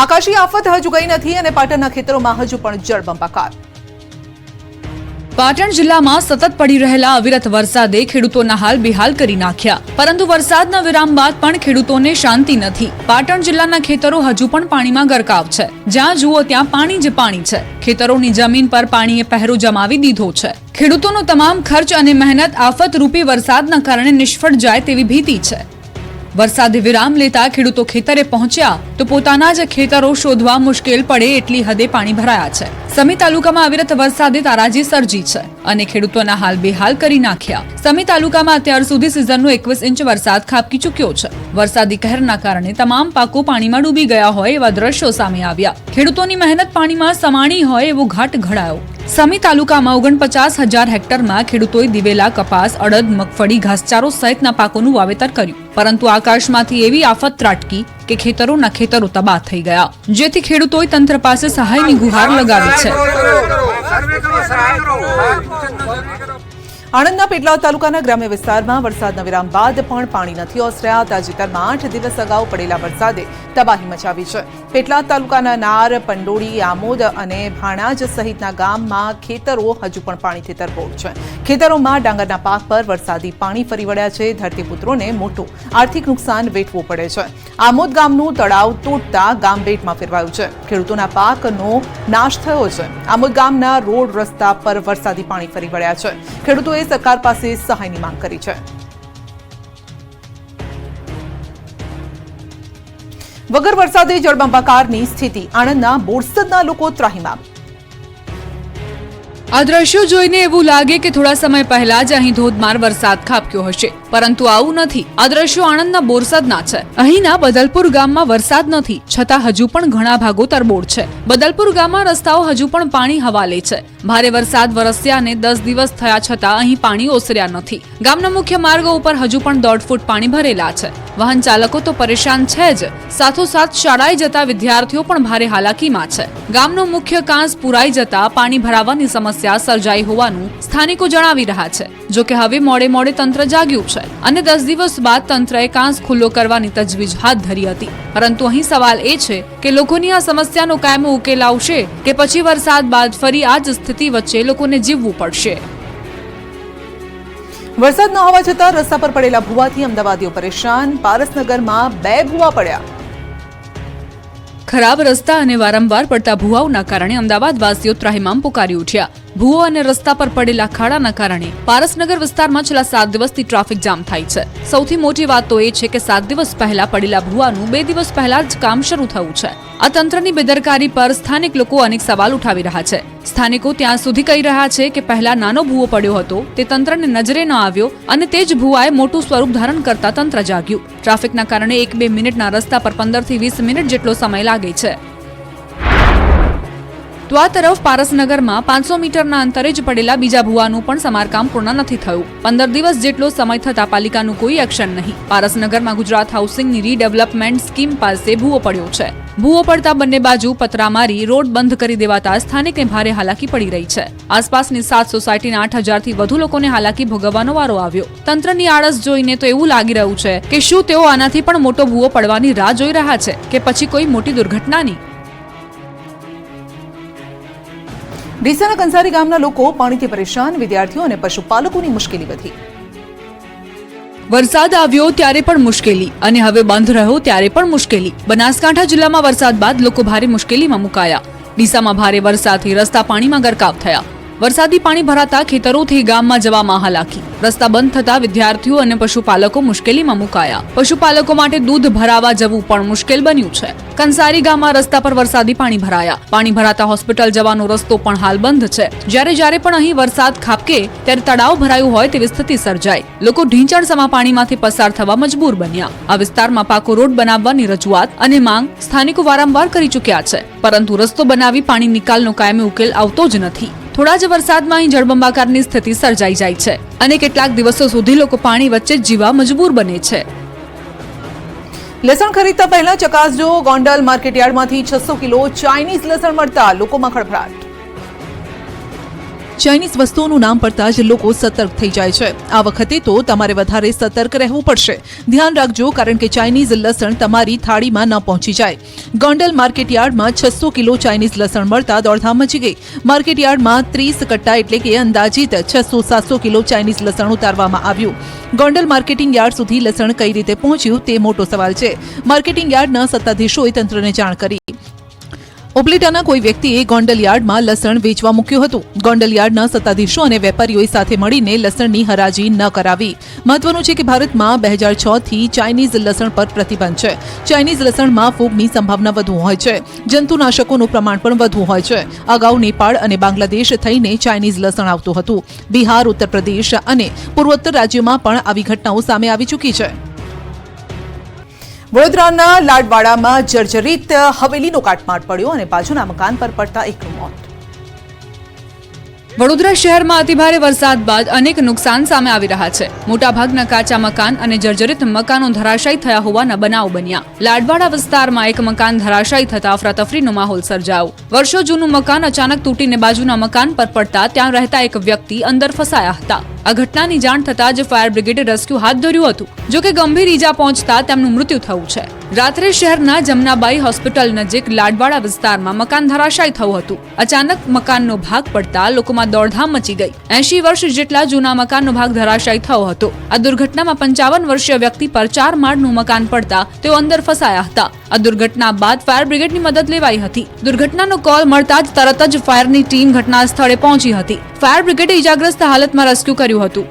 આકાશી આફત હજુ ગઈ નથી અને પાટણના ખેતરોમાં હજુ પણ જળબંબાકાર પાટણ જિલ્લામાં સતત પડી રહેલા અવિરત વરસાદે ખેડૂતોના હાલ બેહાલ કરી નાખ્યા. પરંતુ વરસાદના વિરામ બાદ પણ ખેડૂતોને શાંતિ નથી. પાટણ જિલ્લાના ખેતરો હજુ પણ પાણીમાં ગરકાવ છે. જ્યાં જુઓ ત્યાં પાણી જ પાણી છે. ખેતરોની જમીન પર પાણીએ પહેરો જમાવી દીધો છે. ખેડૂતોનો તમામ ખર્ચ અને મહેનત આફતરૂપી વરસાદના કારણે નિષ્ફળ જાય તેવી ભીતિ છે. વરસાદે વિરામ લેતા ખેડૂતો ખેતરે પહોંચ્યા તો પોતાના જ ખેતરો શોધવા મુશ્કેલ પડે એટલી હદે પાણી ભરાયા છે. સમી તાલુકામાં અવિરત વરસાદે તારાજી સર્જી છે અને ખેડૂતોના હાલ બેહાલ કરી નાખ્યા. સમી તાલુકામાં અત્યાર સુધી સિઝનનો એકવીસ ઇંચ વરસાદ ખાબકી ચૂક્યો છે. વરસાદી કહેરના કારણે તમામ પાકો પાણીમાં ડૂબી ગયા હોય એવા દ્રશ્યો સામે આવ્યા. ખેડૂતોની મહેનત પાણીમાં સમાણી હોય એવો ઘાટ ઘડાયો. સમી તાલુકામાં ઓગણપચાસ હજાર હેક્ટરમાં ખેડૂતોએ દિવેલા કપાસ અડદ મગફળી ઘાસચારો સહિતના પાકોનું વાવેતર કર્યું પરંતુ આકાશમાંથી એવી આફત ત્રાટકી કે ખેતરોના ખેતરો તબાહ થઈ ગયા જેથી ખેડૂતોએ તંત્ર પાસે સહાયની ગુહાર લગાવી છે આણંદના પેટલાદ તાલુકાના ગ્રામ્ય વિસ્તારમાં વરસાદના વિરામ બાદ પણ પાણી નથી ઓસર્યા. તાજેતરમાં આઠ દિવસ અગાઉ પડેલા વરસાદે તબાહી મચાવી છે. પેટલાદ તાલુકાના નાર પંડોળી આમોદ અને ભાણાજ સહિતના ગામમાં ખેતરો હજુ પણ પાણીથી તરબોળ છે. ખેતરોમાં ડાંગરના પાક પર વરસાદી પાણી ફરી વળ્યા છે. ધરતીપુત્રોને મોટું આર્થિક નુકસાન વેઠવું પડે છે. આમોદ ગામનું તળાવ તૂટતા ગામ બેટમાં ફેરવાયું છે. ખેડૂતોના પાકનો નાશ થયો છે. આમોદ ગામના રોડ રસ્તા પર વરસાદી પાણી ફરી વળ્યા છે. ખેડૂતોએ સરકાર પાસે સહાયની માંગ કરી છે. વગર વરસાદે જળબંબાકારની સ્થિતિ, આણંદના બોરસદના લોકો ત્રાહિમામ આ દ્રશ્યો જોઈને એવું લાગે કે થોડા સમય પહેલા જ અહીં ધોધમાર વરસાદ ખાબક્યો હશે. પરંતુ આવું નથી. આ દ્રશ્યો આણંદના બોરસદના છે. અહીંના બદલપુર ગામમાં વરસાદ નથી. છતાં હજુ પણ ઘણા ભાગો તરબોળ છે. બદલપુર ગામમાં રસ્તાઓ હજુ પણ પાણી હવાલે છે. ભારે વરસાદ વરસ્યાને દસ દિવસ થયા છતાં અહીં પાણી ઓસર્યા નથી. ગામના મુખ્ય માર્ગો ઉપર હજુ પણ દોઢ ફૂટ પાણી ભરેલા છે. વાહન ચાલકો તો પરેશાન છે જ. સાથોસાથ શાળાએ જતા વિદ્યાર્થીઓ પણ ભારે હાલાકીમાં છે. ગામનો મુખ્ય કાંસ પુરાઈ જતા પાણી ભરાવાની સમસ્યા સર્જાઈ હોવાનું સ્થાનિકો જણાવી રહ્યા છે. જો કે હવે મોડે મોડે તંત્ર જાગ્યું છે અને દસ દિવસ બાદ તંત્રએ કાંસ ખુલ્લો કરવાની તજવીજ હાથ ધરી હતી. પરંતુ અહીં સવાલ એ છે કે લોકોની આ સમસ્યાનો કાયમો ઉકેલ આવશે કે પછી વરસાદ બાદ ફરી આ જ સ્થિતિ વચ્ચે લોકોને જીવવું પડશે. વરસાદ ન હોવા છતાં રસ્તા પર પડેલા ભૂવાથી અમદાવાદીઓ પરેશાન. પારસનગરમાં બે ભૂવા પડ્યા. ખરાબ રસ્તા અને વારંવાર પડતા ભૂવાઓના કારણે અમદાવાદ વાસીઓ ત્રાહિમામ પુકારી ઉઠ્યા. ભૂવો અને રસ્તા પર પડેલા ખાડાના કારણે પારસનગર વિસ્તારમાં છેલ્લા સાત દિવસથી ટ્રાફિક જામ થાય છે. સૌથી મોટી વાત તો એ છે કે સાત દિવસ પહેલા પડેલા ભૂવાનું બે દિવસ પહેલા જ કામ શરૂ થયું છે. આ તંત્રની બેદરકારી પર સ્થાનિક લોકો અનેક સવાલ ઉઠાવી રહ્યા છે. સ્થાનિકો ત્યાં સુધી કહી રહ્યા છે કે પહેલા નાનો ભૂવો પડ્યો હતો, તે તંત્રને નજરે ન આવ્યો અને તે જ ભૂવાએ મોટું સ્વરૂપ ધારણ કરતા તંત્ર જાગ્યું. ટ્રાફિકના કારણે એક બે મિનિટના રસ્તા પર પંદરથી વીસ મિનિટ જેટલો સમય લાગે છે. તો આ તરફ પારસનગરમાં પાંચસો મીટરના અંતરે જ પડેલા બીજા ભુવાનું પણ સમારકામ પૂર્ણ નથી થયું. પંદર દિવસ જેટલો સમય થતા પાલિકાનું કોઈ એક્શન નહીં. પારસનગરમાં ગુજરાત હાઉસિંગની રીડેવલપમેન્ટ સ્કીમ પાસે ભૂવો પડ્યો છે. ભૂવો પડતા બંને બાજુ પતરા મારી રોડ બંધ કરી દેવાતા સ્થાનિકને ભારે હાલાકી પડી રહી છે. આસપાસની સાત સોસાયટીના આઠ હજારથી વધુ લોકોને હાલાકી ભોગવવાનો વારો આવ્યો. તંત્રની આળસ જોઈને તો એવું લાગી રહ્યું છે કે શું તેઓ આનાથી પણ મોટો ભૂવો પડવાની રાહ જોઈ રહ્યા છે કે પછી કોઈ મોટી દુર્ઘટનાની ડીસાના કંસારી ગામના લોકો પાણીથી પરેશાન, વિદ્યાર્થીઓ અને પશુપાલકોની મુશ્કેલી વધી. વરસાદ આવ્યો ત્યારે પણ મુશ્કેલી અને હવે બંધ રહ્યો ત્યારે પણ મુશ્કેલી. બનાસકાંઠા જિલ્લામાં વરસાદ બાદ લોકો ભારે મુશ્કેલીમાં મુકાયા. ડીસામાં ભારે વરસાદથી રસ્તા પાણીમાં ગરકાવ થયા. વરસાદી પાણી ભરાતા ખેતરોથી ગામમાં જવામાં હાલાકી રસ્તા બંધ થતા વિદ્યાર્થીઓ અને પશુપાલકો મુશ્કેલીમાં મુકાયા. પશુપાલકો માટે દૂધ ભરાવા જવું પણ મુશ્કેલ બન્યું છે. કંસારી ગામમાં રસ્તા પર વરસાદી પાણી ભરાયા. પાણી ભરાતા હોસ્પિટલ જવાનો રસ્તો પણ હાલ બંધ છે. જ્યારે જ્યારે પણ અહીં વરસાદ ખાબકે, ત્યારે તળાવ ભરાયું હોય તેવી સ્થિતિ સર્જાઈ. લોકો ઢીંચણ સમા પાણીમાંથી પસાર થવા મજબૂર બન્યા. આ વિસ્તારમાં પાકો રોડ બનાવવાની રજૂઆત અને માંગ સ્થાનિકો વારંવાર કરી ચૂક્યા છે. પરંતુ રસ્તો બનાવી પાણી નિકાલનો કાયમી ઉકેલ આવતો જ નથી. થોડા જ વરસાદમાં અહીં જળબંબાકારની સ્થિતિ સર્જાઈ જાય છે અને કેટલાક દિવસો સુધી લોકો પાણી વચ્ચે જીવા મજબૂર બને છે. લસણ ખરીદતા પહેલા ચકાસજો, ગોંડલ માર્કેટયાર્ડમાંથી છસો કિલો ચાઇનીઝ લસણ મળતા લોકોમાં ખળભળાટ. ચાઇનીઝ વસ્તુઓનું નામ પડતા જ લોકો સતર્ક થઈ જાય છે. આ વખતે તો તમારે વધારે સતર્ક રહેવું પડશે. ધ્યાન રાખજો, કારણ કે ચાઇનીઝ લસણ તમારી થાળીમાં ન પહોંચી જાય. ગોંડલ માર્કેટ યાર્ડમાં છસો કિલો ચાઇનીઝ લસણ મળતા દોડધામ મચી ગઈ. માર્કેટ યાર્ડમાં ત્રીસ કટ્ટા એટલે કે અંદાજિત છસો સાતસો કિલો ચાઇનીઝ લસણ ઉતારવામાં આવ્યું. ગોંડલ માર્કેટિંગ યાર્ડ સુધી લસણ કઈ રીતે પહોંચ્યું તે મોટો સવાલ છે. માર્કેટિંગ યાર્ડના સત્તાધીશોએ તંત્રને જાણ કરી. ઉપલેટાના કોઈ વ્યક્તિએ ગોંડલયાર્ડમાં લસણ વેચવા મૂક્યું હતું. ગોંડલયાર્ડના સત્તાધીશો અને વેપારીઓએ સાથે મળીને લસણની હરાજી ન કરાવી. મહત્વનું છે કે ભારતમાં બે હજાર છ થી ચાઇનીઝ લસણ પર પ્રતિબંધ છે. ચાઇનીઝ લસણમાં ફૂગની સંભાવના વધુ હોય છે. જંતુનાશકોનું પ્રમાણ પણ વધુ હોય છે. અગાઉ નેપાળ અને બાંગ્લાદેશ થઈને ચાઇનીઝ લસણ આવતું હતું. બિહાર ઉત્તર પ્રદેશ અને પૂર્વોત્તર રાજ્યોમાં પણ આવી ઘટનાઓ સામે આવી ચૂકી છે. વડોદરાના લાડવાડામાં જર્જરિત હવેલીનો કાટમાટ પડ્યો અને બાજુના મકાન પર પડતા એકનું મોત. વડોદરા શહેરમાં અતિભારે વરસાદ બાદ અનેક નુકસાન સામે આવી રહ્યા છે. મોટાભાગના કાચા મકાન અને જર્જરિત મકાનો ધરાશાયી થયા હોવાના બનાવ બન્યા. લાડવાડા વિસ્તારમાં એક મકાન ધરાશાયી થતા અફરાતફરીનો માહોલ સર્જાયો. વર્ષો જૂનું મકાન અચાનક તૂટીને બાજુના મકાન પર પડતા ત્યાં રહેતા એક વ્યક્તિ અંદર ફસાયા હતા. આ ઘટનાની જાણ થતાં જ ફાયર બ્રિગેડે રેસ્ક્યુ હાથ ધર્યું હતું, જો કે ગંભીર ઈજા પહોંચતા તેમનું મૃત્યુ થયું છે. રાત્રે શહેરના જમનાબાઈ હોસ્પિટલ નજીક લાડવાડા વિસ્તારમાં મકાન ધરાશાયી થયું હતું. અચાનક મકાનનો ભાગ પડતા લોકોમાં દોડધામ મચી ગઈ. એંશી વર્ષ જેટલા જૂના મકાનનો ભાગ ધરાશાયી થયો હતો. આ દુર્ઘટનામાં પંચાવન વર્ષીય વ્યક્તિ પર ચાર માળનું મકાન પડતા તેઓ અંદર ફસાયા હતા. આ દુર્ઘટના બાદ ફાયર બ્રિગેડની મદદ લેવાઈ હતી. દુર્ઘટનાનો કોલ મળતા જ તરત જ ફાયરની ટીમ ઘટના સ્થળે પહોંચી હતી. ફાયર બ્રિગેડે ઇજાગ્રસ્ત હાલતમાં રેસ્ક્યુ કર્યું હતું.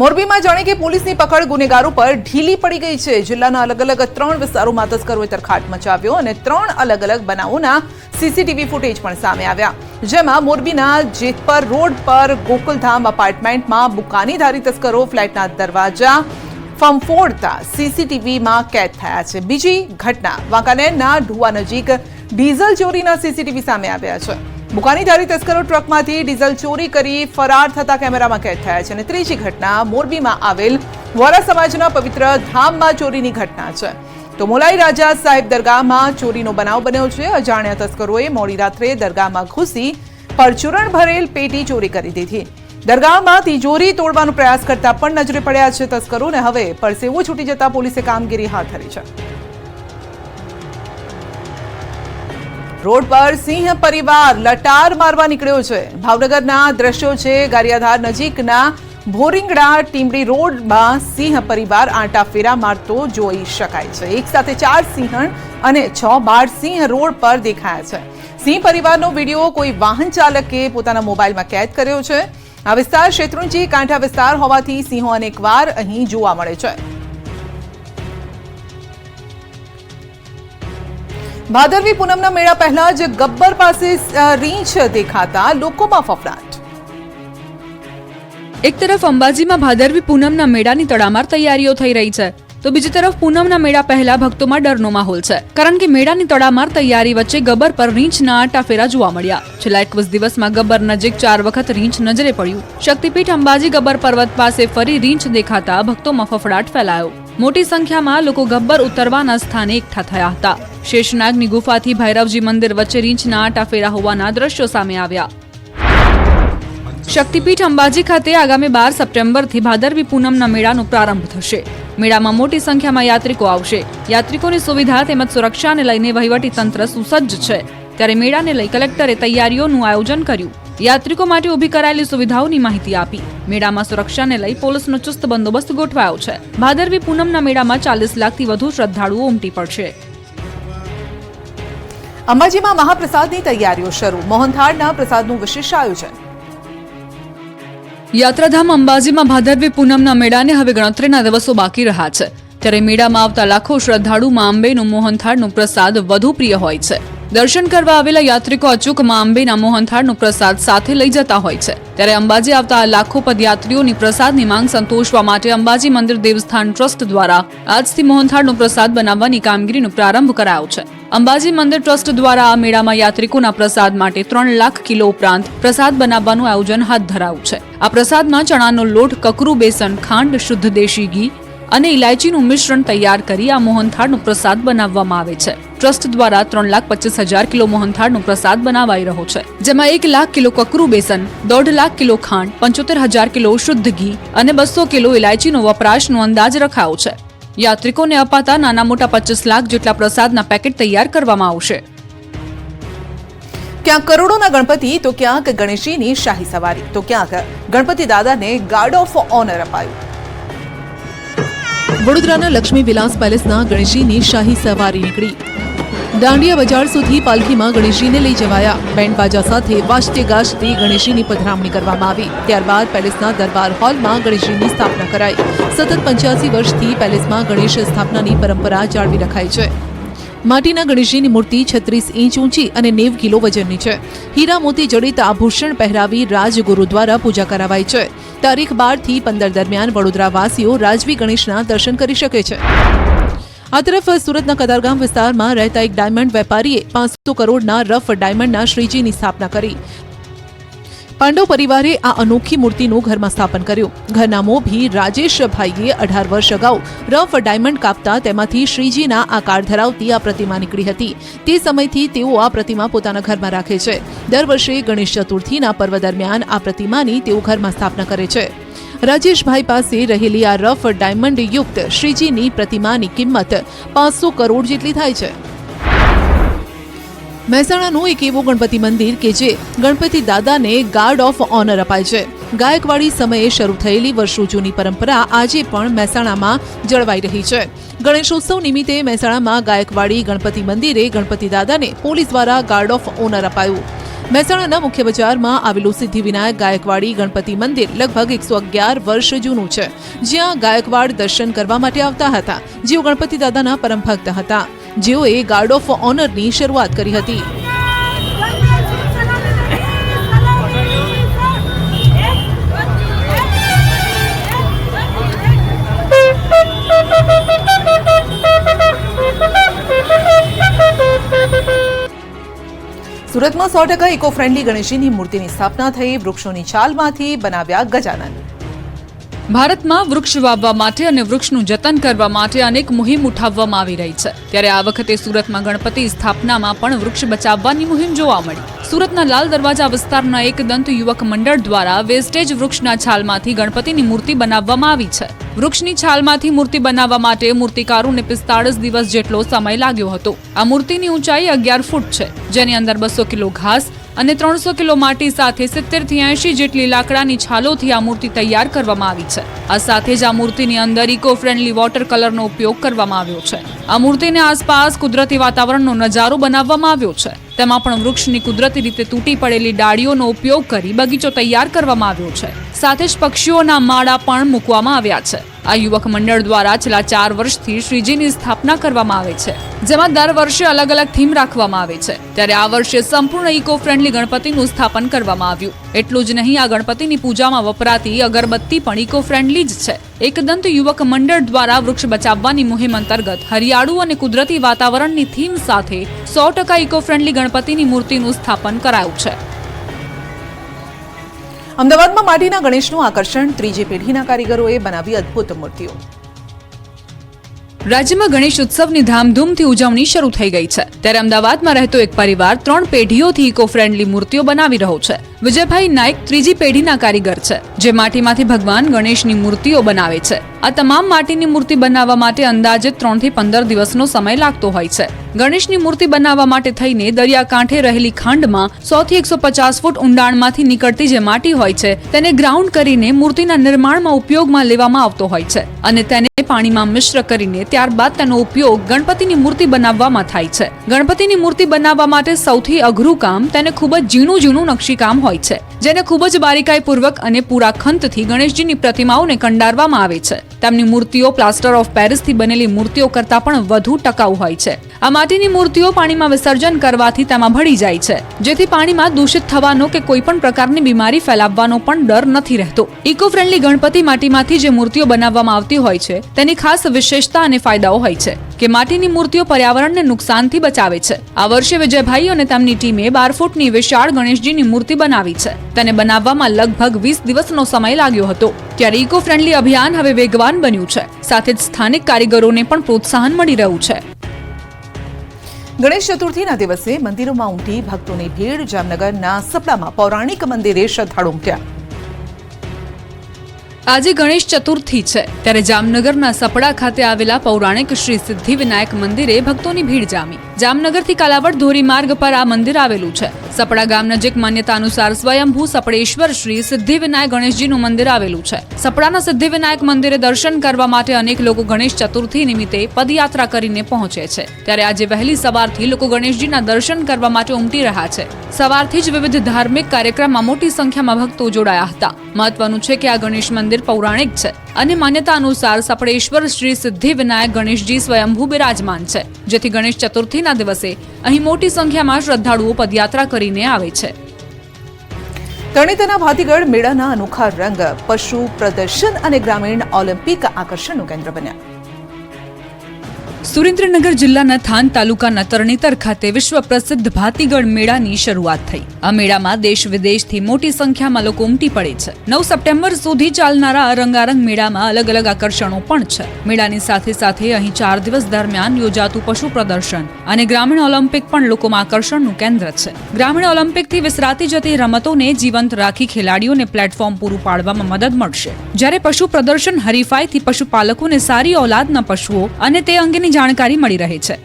મોરબીમાં જાણે કે પોલીસની પકડ ગુનેગારો પર ઢીલી પડી ગઈ છે. જિલ્લાના અલગ અલગ ત્રણ વિસ્તારોમાં તસ્કરોએ તરખાટ મચાવ્યો અને ત્રણ અલગ અલગ બનાવોના સીસીટીવી ફૂટેજ પણ સામે આવ્યા. જેમાં મોરબીના જેતપર રોડ પર ગોકુલધામ અપાર્ટમેન્ટમાં બુકાનીધારી તસ્કરો, ફ્લેટના દરવાજા ફંફોડતા સીસીટીવીમાં કેદ થયા છે. બીજી ઘટના વાંકાનેરના ઢુવા નજીક ડીઝલ ચોરીના સીસીટીવી સામે આવ્યા છે. બુકાનીધારી તસ્કરો ટ્રકમાંથી ડીઝલ ચોરી કરી ફરાર થતા કેમેરામાં કેદ થયા છે અને ત્રીજી ઘટના મોરબીમાં આવેલ વોરા સમાજના પવિત્ર ધામમાં ચોરીની ઘટના છે. તો મોલાઈ રાજા સાહેબ દરગાહમાં ચોરીનો બનાવ બન્યો છે. અજાણ્યા તસ્કરોએ મોડી રાત્રે દરગાહમાં ઘૂસી પરચુરણ ભરેલ પેટી ચોરી કરી દીધી. દરગાહમાં તિજોરી તોડવાનો પ્રયાસ કરતા પણ નજરે પડ્યા છે તસ્કરોને. હવે પરસેવો છૂટી જતા પોલીસે કામગીરી હાથ ધરી છે. રોડ પર સિંહ પરિવાર લટાર મારવા નીકળ્યો છે. ભાવનગરના દ્રશ્યો છે, ગારિયાધાર નજીકના ભોરિંગડા ટીમડી રોડમાં સિંહ પરિવાર આંટા ફેરા મારતો જોઈ શકાય છે. એક સાથે ચાર સિંહણ અને છ બાળ સિંહ રોડ પર દેખાયા છે. સિંહ પરિવારનો વીડિયો કોઈ વાહન ચાલકે પોતાના મોબાઈલમાં કેદ કર્યો છે. આ વિસ્તાર શેત્રુંજી કાંઠા વિસ્તાર હોવાથી સિંહો અનેકવાર અહીં જોવા મળે છે. ભાદરવી પૂનમના મેળા પહેલા જ ગબ્બર પાસે રીંછ દેખાતા લોકોમાં ફફડાટ. એક તરફ અંબાજીમાં ભાદરવી પૂનમના મેળાની તડામાર તૈયારીઓ થઈ રહી છે, તો બીજી તરફ પૂનમના મેળા પહેલા ભક્તોમાં ડરનો માહોલ છે, કારણ કે મેળાની તડામાર તૈયારી વચ્ચે ગબ્બર પર રીંછના આટાફેરા જોવા મળ્યા. છેલ્લા એકવીસ દિવસમાં ગબ્બર નજીક ચાર વખત રીંછ નજરે પડ્યું. શક્તિપીઠ અંબાજી ગબ્બર પર્વત પાસે ફરી રીંછ દેખાતા ભક્તોમાં ફફડાટ ફેલાયો. મોટી સંખ્યામાં લોકો ગબ્બર ઉતરવાના સ્થાને એકઠા થયા હતા. શેષનાગની ગુફાથી ભૈરવજી મંદિર વચ્ચે રીંછના આટાફેરા હોવાના દ્રશ્યો સામે આવ્યા. શક્તિપીઠ અંબાજી ખાતે આગામી બાર સપ્ટેમ્બરથી ભાદરવી પૂનમના મેળાનો પ્રારંભ થશે. મેળામાં મોટી સંખ્યામાં યાત્રિકો આવશે. યાત્રિકોની સુવિધા તેમજ સુરક્ષાને લઈને વહીવટી તંત્ર સુસજ્જ છે. ત્યારે મેળાને લઈ કલેક્ટરે તૈયારીઓનું આયોજન કર્યું. યાત્રિકો માટે ઊભી કરાયેલી સુવિધાઓની માહિતી આપી. મેળામાં સુરક્ષાને લઈ પોલીસનો ચુસ્ત બંદોબસ્ત ગોઠવાયો છે. ભાદરવી પૂનમના મેળામાં ચાલીસ લાખથી વધુ શ્રદ્ધાળુઓ ઉમટી પડશે. અંબાજીમાં મહાપ્રસાદની તૈયારીઓ શરૂ. મોહનથાળના પ્રસાદનું વિશેષ આયોજન. યાત્રાધામ અંબાજીમાં ભાદરવી પૂનમના મેળાને હવે ગણતરીના દિવસો બાકી રહ્યા છે. ત્યારે મેળામાં આવતા લાખો શ્રદ્ધાળુમાં અંબેનું મોહનથાળનું પ્રસાદ વધુ પ્રિય હોય છે. દર્શન કરવા આવેલા યાત્રિકો અચૂકમાં અંબેના મોહનથાળનો પ્રસાદ સાથે લઈ જતા હોય છે. ત્યારે અંબાજી આવતા લાખો પદયાત્રીઓની પ્રસાદની માંગ સંતોષવા માટે અંબાજી મંદિર દેવસ્થાન ટ્રસ્ટ દ્વારા આજથી મોહનથાળનો પ્રસાદ બનાવવાની કામગીરીનો પ્રારંભ કરાયો છે. અંબાજી મંદિર ટ્રસ્ટ દ્વારા આ મેળામાં યાત્રિકોના પ્રસાદ માટે ત્રણ લાખ કિલો ઉપરાંત પ્રસાદ બનાવવાનું આયોજન હાથ ધરાયું છે. આ પ્રસાદમાં ચણાનો લોટ, કકરું બેસન, ખાંડ, શુદ્ધ દેશી ઘી અને ઇલાયચીનું મિશ્રણ તૈયાર કરી આ મોહનથાળનો પ્રસાદ બનાવવામાં આવે છે. ટ્રસ્ટ દ્વારા ત્રણ લાખ પચીસ હજાર કિલો મોહનથાળનો પ્રસાદ બનાવાઈ રહ્યો છે જેમાં એક લાખ કિલો કકરું બેસન દોઢ લાખ કિલો ખાંડ પંચોતેર હજાર કિલો શુદ્ધ ઘી અને બસો કિલો ઇલાયચીનો વપરાશનો અંદાજ રખાયો છે. યાત્રિકોને અપાતા નાના મોટા પચીસ લાખ જેટલા પ્રસાદના પેકેટ તૈયાર કરવામાં આવશે. ક્યાંક કરોડોના ગણપતિ તો ક્યાંક ગણેશજીની શાહી સવારી. તો ક્યાંક ગણપતિ દાદાને ગાર્ડ ઓફ ઓનર અપાયું. વડોદરાના લક્ષ્મી વિલાસ પેલેસના ગણેશજીની શાહી સવારી નીકળી. દાંડિયા બજાર સુધી પાલખીમાં ગણેશજીને લઈ જવાયા. બેન્ડ બાજા સાથે વાજતે ગાજતે ગણેશજીની પધરામણી કરવામાં આવી. ત્યારબાદ પેલેસના દરબાર હોલમાં ગણેશજીની સ્થાપના કરાઈ. સતત પંચ્યાસી વર્ષથી પેલેસમાં ગણેશ સ્થાપનાની પરંપરા જાળવી રખાઈ છે. માટીના ગણેશજીની મૂર્તિ છત્રીસ ઇંચ ઊંચી અને નેવ કિલો વજનની છે. હીરા મોતી જડિત આભૂષણ પહેરાવી રાજગુરુ દ્વારા પૂજા કરાવાય છે. તારીખ બારથી પંદર દરમિયાન વડોદરા વાસીઓ રાજવી ગણેશના દર્શન કરી શકે છે. આ તરફ સુરતના કતારગામ વિસ્તારમાં રહેતા એક ડાયમંડ વેપારીએ પાંચસો કરોડના રફ ડાયમંડના શ્રીજીની સ્થાપના કરી. પાંડવ પરિવારે આ અનોખી મૂર્તિનું ઘરમાં સ્થાપન કર્યું. ઘરના મોભી રાજેશભાઈએ અઢાર વર્ષ અગાઉ રફ ડાયમંડ કાપતા તેમાંથી શ્રીજીના આકાર ધરાવતી આ પ્રતિમા નીકળી હતી. તે સમયથી તેઓ આ પ્રતિમા પોતાના ઘરમાં રાખે છે. દર વર્ષે ગણેશ ચતુર્થીના પર્વ દરમિયાન આ પ્રતિમાની તેઓ ઘરમાં સ્થાપના કરે છે. રાજેશભાઈ પાસે રહેલી આ રફ ડાયમંડ યુક્ત શ્રીજીની પ્રતિમાની કિંમત પાંચસો કરોડ જેટલી થાય છે. મહેસાણાનું એક એવું ગણપતિ મંદિર કે જે ગણપતિ દાદાને ગાર્ડ ઓફ ઓનર અપાય છે. ગાયકવાડી સમયે શરૂ થયેલી વર્ષો જૂની પરંપરા આજે પણ મહેસાણામાં જળવાઈ રહી છે. ગણેશોત્સવ નિમિત્તે મહેસાણામાં ગાયકવાડી ગણપતિ મંદિરે ગણપતિ દાદાને પોલીસ દ્વારા ગાર્ડ ઓફ ઓનર અપાયું. મહેસાણાના મુખ્ય બજારમાં આવેલું સિદ્ધિવિનાયક ગાયકવાડી ગણપતિ મંદિર લગભગ એકસો અગિયાર વર્ષ જૂનું છે. જ્યાં ગાયકવાડ દર્શન કરવા માટે આવતા હતા. જેઓ ગણપતિ દાદાના પરમ ભક્ત હતા. જેઓએ ગાર્ડ ઓફ ઓનરની શરૂઆત કરી હતી. સુરતમાં સો ટકા ઇકો ફ્રેન્ડલી ગણેશજીની મૂર્તિની સ્થાપના થઈ, વૃક્ષોની છાલમાંથી બનાવ્યા ગજાનન. ભારતમાં વૃક્ષ વાવવા માટે અને વૃક્ષનું જતન કરવા માટે અનેક મુહિમ ઉઠાવવામાં આવી રહી છે. ત્યારે આ વખતે સુરતમાં ગણપતિ સ્થાપનામાં પણ વૃક્ષ બચાવવાની મુહિમ જોવા મળી. સુરતના લાલ દરવાજા વિસ્તારના એક દંત યુવક મંડળ દ્વારા વેસ્ટેજ વૃક્ષના છાલમાંથી ગણપતિની મૂર્તિ બનાવવામાં આવી છે. વૃક્ષની છાલમાંથી મૂર્તિ બનાવવા માટે મૂર્તિકારોને પિસ્તાળીસ દિવસ જેટલો સમય લાગ્યો હતો. આ મૂર્તિની ઊંચાઈ અગિયાર ફૂટ છે, જેની અંદર બસો કિલો ઘાસ અને ત્રણસો કિલો માટી સાથે સિત્તેરથી એંશી જેટલી લાકડાની છાલોથી આ મૂર્તિ તૈયાર કરવામાં આવી છે. આ સાથે જ આ મૂર્તિની અંદર ઇકો ફ્રેન્ડલી વોટર કલરનો ઉપયોગ કરવામાં આવ્યો છે. આ મૂર્તિને આસપાસ કુદરતી વાતાવરણનો નજારો બનાવવામાં આવ્યો છે. તેમાં પણ વૃક્ષની કુદરતી રીતે તૂટી પડેલી ડાળીઓનો ઉપયોગ કરી બગીચો તૈયાર કરવામાં આવ્યો છે. સાથે જ પક્ષીઓના માળા પણ મૂકવામાં આવ્યા છે. આ યુવક મંડળ દ્વારા છેલ્લા ચાર વર્ષથી શ્રીજીની સ્થાપના કરવામાં આવે છે, જેમાં દર વર્ષે અલગ અલગ થીમ રાખવામાં આવે છે. ત્યારે આ વર્ષે સંપૂર્ણ ઇકો ફ્રેન્ડલી ગણપતિનું સ્થાપન કરવામાં આવ્યું. એટલું જ નહીં, આ ગણપતિની પૂજામાં વપરાતી અગરબત્તી પણ ઇકો ફ્રેન્ડલી જ છે. એકદંત યુવક મંડળ દ્વારા વૃક્ષ બચાવવાની મુહિમ અંતર્ગત હરિયાળું અને કુદરતી વાતાવરણની થીમ સાથે સો ટકા ઇકો ફ્રેન્ડલી ગણપતિની મૂર્તિનું સ્થાપન કરાયું છે. અમદાવાદમાં માટીના ગણેશનું આકર્ષણ ત્રીજી પેઢીના કારીગરોએ બનાવી અદ્ભુત મૂર્તિઓ. રાજ્યમાં ગણેશ ઉત્સવની ધામધૂમથી ઉજવણી શરૂ થઈ ગઈ છે. ત્યારે અમદાવાદમાં રહેતો એક પરિવાર ત્રણ પેઢીઓથી ઇકો ફ્રેન્ડલી મૂર્તિઓ બનાવી રહ્યો છે. વિજયભાઈ નાયક ત્રીજી પેઢીના કારીગર છે, જે માટીમાંથી ભગવાન ગણેશની મૂર્તિઓ બનાવે છે. આ તમામ માટીની મૂર્તિ બનાવવા માટે અંદાજે ત્રણથી પંદર દિવસનો સમય લાગતો હોય છે. ગણેશની મૂર્તિ બનાવવા માટે થઈને દરિયાકાંઠે રહેલી ખાંડમાં સો થી એકસો પચાસ ફૂટ ઊંડાણમાંથી નીકળતી જે માટી હોય છે, તેને ગ્રાઉન્ડ કરીને મૂર્તિના નિર્માણમાં ઉપયોગમાં લેવામાં આવતો હોય છે અને તેને પાણીમાં મિશ્ર કરીને ત્યારબાદ તેનો ઉપયોગ ગણપતિની મૂર્તિ બનાવવામાં થાય છે. ગણપતિની મૂર્તિ બનાવવા માટે સૌથી અઘરું કામ તેને ખૂબ જ ઝીણું ઝીણું નકશીકામ હોય છે, જેને ખૂબ જ બારીકાઈપૂર્વક અને પૂરા ખંતથી ગણેશજીની પ્રતિમાઓને કંડારવામાં આવે છે. તેમની મૂર્તિઓ પ્લાસ્ટર ઓફ પેરિસથી બનેલી મૂર્તિઓ કરતાં પણ વધુ ટકાઉ હોય છે. આ માટીની મૂર્તિઓ પાણીમાં વિસર્જન કરવાથી તેમાં ભળી જાય છે. જેથી પાણીમાં દૂષિત થવાનો કે કોઈ પણ પ્રકારની બીમારી ફેલાવવાનો પણ ડર નથી રહેતો. ઇકો ફ્રેન્ડલી ગણપતિ માટીમાંથી જે મૂર્તિઓ બનાવવામાં આવતી હોય છે, તેની ખાસ વિશેષતા અને ફાયદાઓ હોય છે. કે માટીની મૂર્તિઓ પર્યાવરણને નુકસાનથી બચાવે છે. આ વર્ષે વિજયભાઈ અને તેમની ટીમે બાર ફૂટની વિશાળ ગણેશજીની મૂર્તિ બનાવી છે. તેને બનાવવામાં લગભગ વીસ દિવસનો સમય લાગ્યો હતો. ત્યારે ઇકો ફ્રેન્ડલી અભિયાન હવે વેગવાન બન્યું છે. સાથે જ સ્થાનિક કારીગરોને પણ પ્રોત્સાહન મળી રહ્યું છે. ગણેશ ચતુર્થીના દિવસે મંદિરોમાં ઉમટી ભક્તોની ભીડ જામનગરના સપડામાં પૌરાણિક મંદિરે શ્રદ્ધાળુ ઉમટ્યા. આજે ગણેશ ચતુર્થી છે. ત્યારે જામનગરના સપડા ખાતે આવેલા પૌરાણિક શ્રી સિદ્ધિ વિનાયક મંદિરે ભક્તોની ભીડ જામી. જામનગરથી કાલાવડ ધોરીમાર્ગ પર આ મંદિર આવેલું છે. સપડા ગામ નજીક માન્યતા અનુસાર સ્વયંભૂ સપડેશ્વર શ્રી સિદ્ધિવિનાયક ગણેશજીનું મંદિર આવેલું છે. સપડાના સિદ્ધિવિનાયક મંદિરે દર્શન કરવા માટે અનેક લોકો ગણેશ ચતુર્થી નિમિત્તે પદયાત્રા કરીને પહોંચે છે. ત્યારે આજે વહેલી સવારથી લોકો ગણેશજીના દર્શન કરવા માટે ઉમટી રહ્યા છે. સવારથી જ વિવિધ ધાર્મિક કાર્યક્રમમાં મોટી સંખ્યામાં ભક્તો જોડાયા હતા. મહત્વનું છે કે આ ગણેશ મંદિર પૌરાણિક છે. અને માન્યતા અનુસાર સપડેશ્વર શ્રી સિદ્ધિ વિનાયક ગણેશજી સ્વયંભૂ બિરાજમાન છે, જેથી ગણેશ ચતુર્થીના દિવસે અહીં મોટી સંખ્યામાં શ્રદ્ધાળુઓ પદયાત્રા કરીને આવે છે. તરણેતરના ભાતીગઢ મેળાના અનોખા રંગ, પશુ પ્રદર્શન અને ગ્રામીણ ઓલિમ્પિક આકર્ષણનું કેન્દ્ર બન્યા. સુરેન્દ્રનગર જિલ્લાના થાન તાલુકાના તરણેતર ખાતે વિશ્વ પ્રસિદ્ધ ભાતીગળ મેળાની શરૂઆત થઈ. આ મેળામાં દેશ વિદેશથી મોટી સંખ્યામાં લોકો ઉમટી પડે છે. નવ સપ્ટેમ્બર સુધી ચાલનારા આ રંગારંગ મેળામાં અલગ અલગ આકર્ષણો પણ છે. મેળાની સાથે સાથે અહીં ચાર દિવસ દરમિયાન યોજાતું પશુ પ્રદર્શન અને ગ્રામીણ ઓલિમ્પિક પણ લોકોમાં આકર્ષણનું કેન્દ્ર છે. ગ્રામીણ ઓલિમ્પિકથી વિસરાતી જતી રમતોને જીવંત રાખી ખેલાડીઓને પ્લેટફોર્મ પૂરું પાડવામાં મદદ મળશે. જ્યારે પશુ પ્રદર્શન હરીફાઈથી પશુપાલકોને સારી ઓલાદના પશુઓ અને તે અંગેની જાણકારી મળી રહી છે.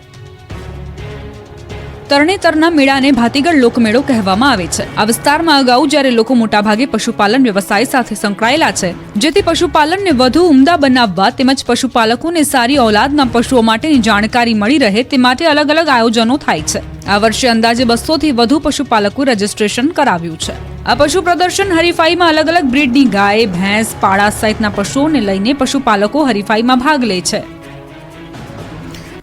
તરણેતરના મેળાને ભાતીગળ લોકમેળો કહેવામાં આવે છે. આ વિસ્તારમાં અગાઉ જ્યારે લોકો મોટાભાગે પશુપાલન વ્યવસાય સાથે સંકળાયેલા છે, જેથી પશુપાલનને વધુ ઉમદા બનાવવા તેમજ પશુપાલકોને સારી ઓલાદના પશુઓ માટેની જાણકારી મળી રહે તે માટે અલગ અલગ આયોજનો થાય છે. આ વર્ષે અંદાજે બસો થી વધુ પશુપાલકો રજીસ્ટ્રેશન કરાવ્યું છે. આ પશુ પ્રદર્શન હરીફાઈમાં અલગ અલગ બ્રીડની ગાય, ભેંસ પાડા સહિતના પશુઓને લઈને પશુપાલકો હરીફાઈમાં ભાગ લે છે.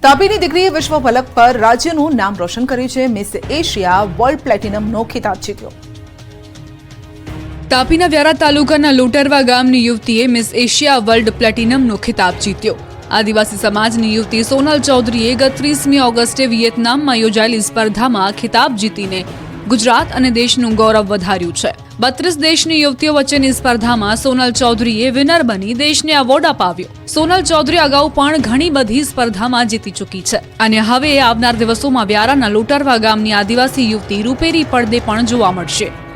તાપીની દીકરીએ વિશ્વ ફલક પર રાજ્યનું નામ રોશન કર્યું છે. મિસ એશિયા વર્લ્ડ પ્લેટિનમનો ખિતાબ જીત્યો. તાપીના વ્યારા તાલુકાના લોટરવા ગામની યુવતીએ મિસ એશિયા વર્લ્ડ પ્લેટિનમનો ખિતાબ જીત્યો. આદિવાસી સમાજની યુવતી સોનલ ચૌધરીએ ગત ત્રીસમી ઓગસ્ટે વિયેતનામમાં યોજાયેલી સ્પર્ધામાં ખિતાબ જીતીને ગુજરાત અને દેશનું ગૌરવ વધાર્યું છે. બત્રીસ દેશની યુવતીઓ વચ્ચેની સ્પર્ધામાં સોનલ ચૌધરીએ વિનર બની દેશને એવોર્ડ અપાવ્યો. સોનલ ચૌધરી અગાઉ પણ ઘણી બધી સ્પર્ધામાં જીતી ચૂકી છે. અને હવે આવનાર દિવસોમાં વ્યારાના લોટરવા ગામની આદિવાસી યુવતી રૂપેરી પડદે પણ જોવા મળશે.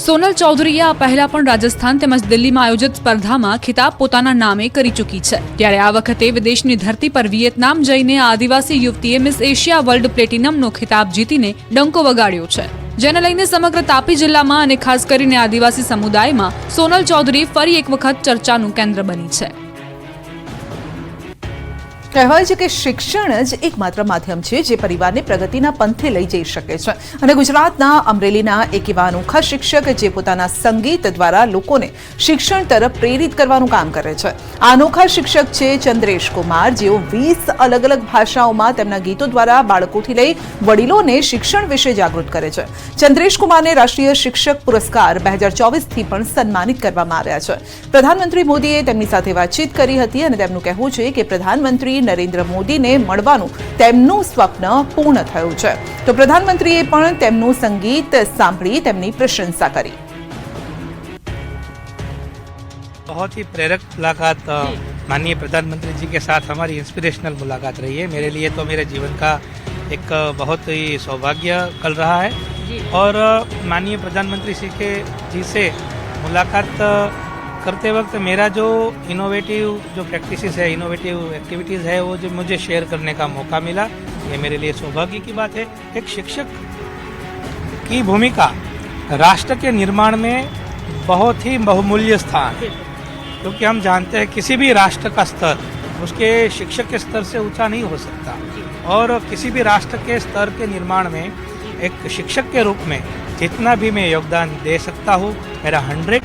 સોનલ ચૌધરીએ આ પહેલા પણ રાજસ્થાન તેમજ દિલ્હીમાં આયોજિત સ્પર્ધામાં ખિતાબ પોતાના નામે કરી ચૂકી છે. ત્યારે આ વખતે વિદેશની ધરતી પર વિયેતનામ જઈને આદિવાસી યુવતીએ મિસ એશિયા વર્લ્ડ પ્લેટિનમનો ખિતાબ જીતીને ડંકો વગાડ્યો છે. જેને લઈને સમગ્ર તાપી જિલ્લામાં અને ખાસ કરીને આદિવાસી સમુદાયમાં સોનલ ચૌધરી ફરી એક વખત ચર્ચાનું કેન્દ્ર બની છે. કહેવાય છે કે શિક્ષણ જ એકમાત્ર માધ્યમ છે જે પરિવારને પ્રગતિના પંથે લઈ જઈ શકે છે. અને ગુજરાતના અમરેલીના એક એવા અનોખા શિક્ષક જે પોતાના સંગીત દ્વારા લોકોને શિક્ષણ તરફ પ્રેરિત કરવાનું કામ કરે છે. આ અનોખા શિક્ષક છે ચંદ્રેશ કુમાર. જેઓ વીસ અલગ અલગ ભાષાઓમાં તેમના ગીતો દ્વારા બાળકોથી લઈ વડીલોને શિક્ષણ વિશે જાગૃત કરે છે. ચંદ્રેશ કુમારને રાષ્ટ્રીય શિક્ષક પુરસ્કાર બે હજાર ચોવીસથી પણ સન્માનિત કરવામાં આવ્યા છે. પ્રધાનમંત્રી મોદીએ તેમની સાથે વાતચીત કરી હતી અને તેમનું કહેવું છે કે પ્રધાનમંત્રી નરેન્દ્ર મોદીને મળવાનું તેમનું સ્વપ્ન પૂર્ણ થયું છે તો પ્રધાનમંત્રીએ પણ તેમનું સંગીત સાંભળી તેમની પ્રશંસા કરી बहुत ही प्रेरक मुलाकात अ, माननीय प्रधानमंत्री जी के साथ हमारी इंस्पिरेशनल मुलाकात रही है मेरे लिए तो मेरे जीवन का एक अ, बहुत ही सौभाग्य कल रहा है और अ, माननीय प्रधानमंत्री श्री के जी से मुलाकात अ, करते वक्त मेरा जो इनोवेटिव जो प्रैक्टिसेस है इनोवेटिव एक्टिविटीज़ है, वो जो मुझे शेयर करने का मौका मिला, ये मेरे लिए सौभाग्य की बात है। एक शिक्षक की भूमिका राष्ट्र के निर्माण में बहुत ही बहुमूल्य स्थान है। क्योंकि हम जानते हैं किसी भी राष्ट्र का स्तर उसके शिक्षक के स्तर से ऊँचा नहीं हो सकता। और किसी भी राष्ट्र के स्तर के निर्माण में एक शिक्षक के रूप में जितना भी मैं योगदान दे सकता हूँ, मेरा हंड्रेड